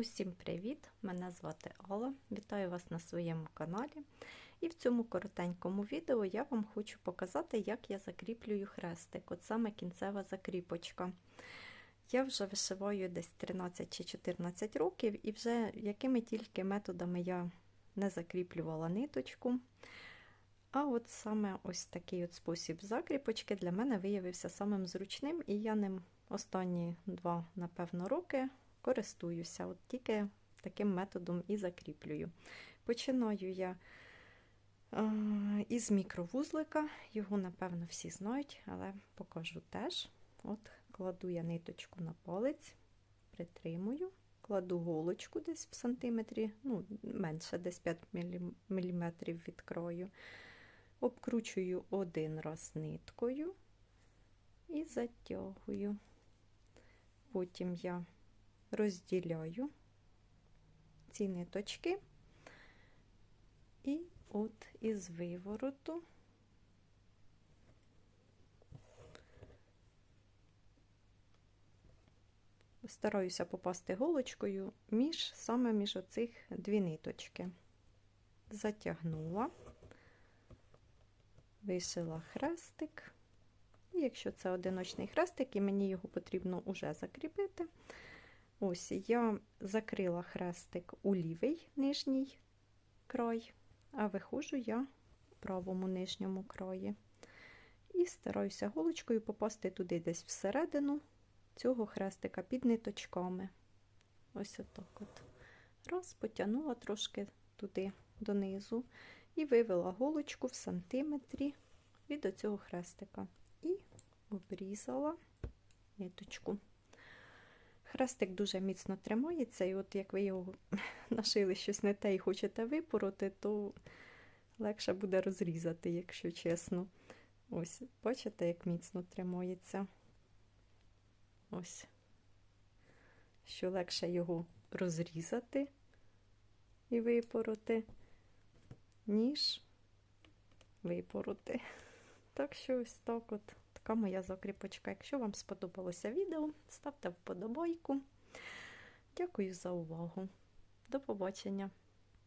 Усім привіт! Мене звати Алла. Вітаю вас на своєму каналі. І в цьому коротенькому відео я вам хочу показати, як я закріплюю хрестик, от саме кінцева закріпочка. Я вже вишиваю десь 13 чи 14 років, і вже якими тільки методами я не закріплювала ниточку. А от саме ось такий от спосіб закріпочки для мене виявився самим зручним, і я ним останні два, напевно, роки користуюся. От тільки таким методом і закріплюю. Починаю я е, із мікровузлика, його, напевно, всі знають, але покажу теж. От Кладу я ниточку на палець, притримую, кладу голочку десь в сантиметрі, ну, менше, десь 5 мм від краю. Обкручую один раз ниткою і затягую. Потім я розділяю ці ниточки, і от із вивороту стараюся попасти голочкою між саме між оцих дві ниточки. Затягнула, вишила хрестик. І якщо це одиночний хрестик, і мені його потрібно уже закріпити, ось я закрила хрестик у лівий нижній край, а виходжу я в правому нижньому краї. І стараюся голочкою попасти туди десь всередину цього хрестика під ниточками. Ось отак от. Раз, потягнула трошки туди донизу і вивела голочку в сантиметрі від оцього хрестика. І обрізала ниточку. Хрестик дуже міцно тримається, і от як ви його нашили щось не те і хочете випороти, то легше буде розрізати, якщо чесно. Ось, бачите, як міцно тримається. Ось, що легше його розрізати і випороти, ніж випороти. Так що ось так от така моя закріпочка. Якщо вам сподобалося відео, ставте вподобайку. Дякую за увагу. До побачення!